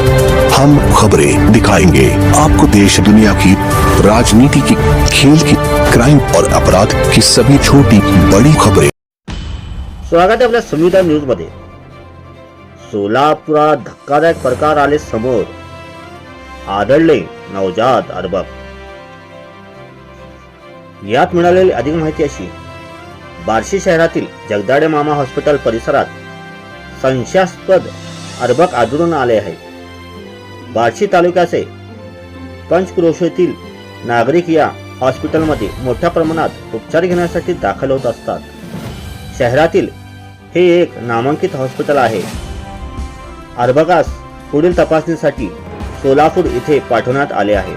हम खबरें दिखाएँगे। आपको देश, दुनिया की राजनीति की, खेल की क्राइम और अपराध की सभी छोटी, बड़ी खबरें। स्वागत आहे आपल्या संविधान न्यूज़ मध्ये सोलापुरात धक्कादायक प्रकार आले समोर। आढळले नवजात अर्भक यात मिळालेली अधिक माहिती अशी। बार्शी शहरातील जगदाडे मामा हॉस्पिटल परिसरात संशयास्पद अर्भक आढळून आले आहे। बार्शी तालुक्याचे पंचक्रोशेतील नागरिक या हॉस्पिटलमध्ये मोठ्या प्रमाणात उपचार घेण्यासाठी दाखल होत असतात. शहरातील हे एक नामांकित हॉस्पिटल आहे. अर्भकास पुढील तपासणीसाठी सोलापूर इथे पाठवण्यात आले आहे.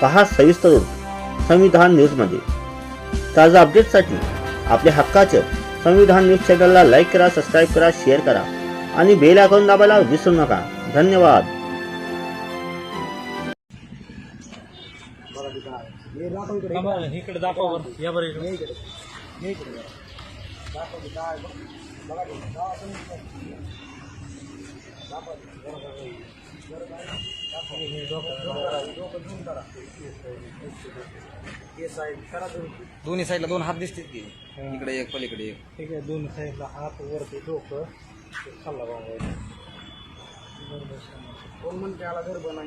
पहा सविस्तर संविधान न्यूजमध्ये. ताज्या अपडेटसाठी आपल्या हक्काचं संविधान न्यूज चॅनलला लाईक करा सबस्क्राईब करा शेअर करा आणि बेल आयकॉन दाबायला विसरू नका. धन्यवाद. इकडे दाखव बरं या बरं इकडे दोन्ही साईडला दोन हात दिसतील की. इकडे एक पलीकडे एक. ठीक आहे दोन साईडला हात वरती डोकं खाल्ला बाबा. कोण म्हणते आला घर बनाय